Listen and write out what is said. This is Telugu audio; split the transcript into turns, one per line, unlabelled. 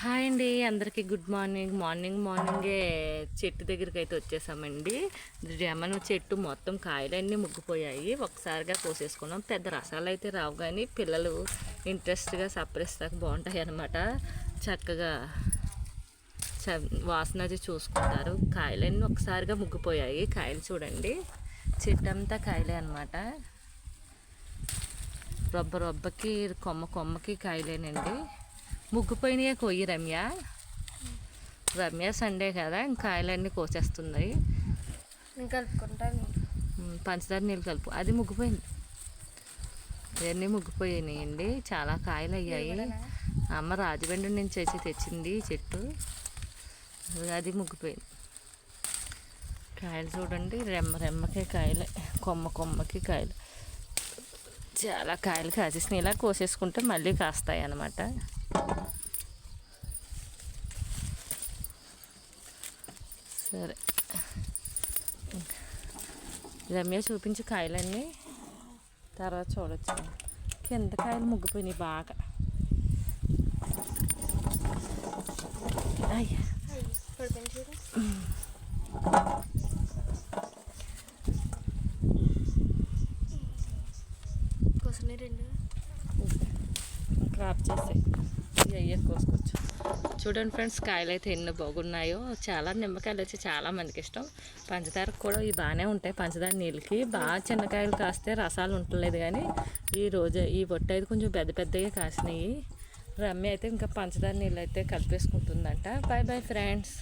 హాయ్ అండి అందరికీ గుడ్ మార్నింగ్. మార్నింగ్ మార్నింగే చెట్టు దగ్గరికి అయితే వచ్చేసామండి. లెమన్ చెట్టు మొత్తం కాయలన్నీ ముగ్గిపోయాయి. ఒకసారిగా కోసేసుకున్నాం. పెద్ద రసాలు అయితే రావు కానీ పిల్లలు ఇంట్రెస్ట్గా సపరిస్తాక బాగుంటాయి అన్నమాట. చక్కగా చ వాసన అది చూసుకుంటారు. కాయలన్నీ ఒకసారిగా ముగ్గిపోయాయి. కాయలు చూడండి. చెట్టు అంతా కాయలే అనమాట రొబ్బ రొబ్బకి కొమ్మ కొమ్మకి కాయలేనండి. ముగ్గుపోయినాయే కొయ్యి రమ్య. రమ్య సండే కదా ఇంకా కాయలన్నీ కోసేస్తున్నాయి
కలుపుకుంటాను.
పంచదార నీళ్ళు కలుపు. అది ముగ్గిపోయింది. ఇవన్నీ ముగ్గిపోయినాయండి. చాలా కాయలు అయ్యాయి అమ్మ రాజమండ్రి నుంచి వచ్చి తెచ్చింది చెట్టు. అది ముగ్గిపోయింది. కాయలు చూడండి రెమ్మ రెమ్మకి కాయలే. కొమ్మ కొమ్మకి కాయలు. చాలా కాయలు కాసేసినాయి ఇలా కోసేసుకుంటే మళ్ళీ కాస్తాయి అన్నమాట. సరే. రమ్య చూపించి కాయలన్నీ. తర్వాత చూడొచ్చు. కింద కాయలు ముగ్గిపోయినాయి బాగా. అయ్యా. క్రాప్ చేసి. అయ్యే కోసుకోవచ్చు చూడండి ఫ్రెండ్స్ కాయలు అయితే ఎన్ని బాగున్నాయో. చాలా నిమ్మకాయలు వచ్చి చాలా మందికి ఇష్టం. పంచదార కూడా ఇవి బాగానే ఉంటాయి. పంచదార నీళ్ళకి బాగా చిన్నకాయలు కాస్తే రసాలు ఉండలేదు కానీ ఈ రోజు ఈ బొట్టు అయితే కొంచెం పెద్ద పెద్దగా కాసినాయి. రమ్మి అయితే ఇంకా పంచదార నీళ్ళు అయితే కలిపేసుకుంటుందంట. Bye bye friends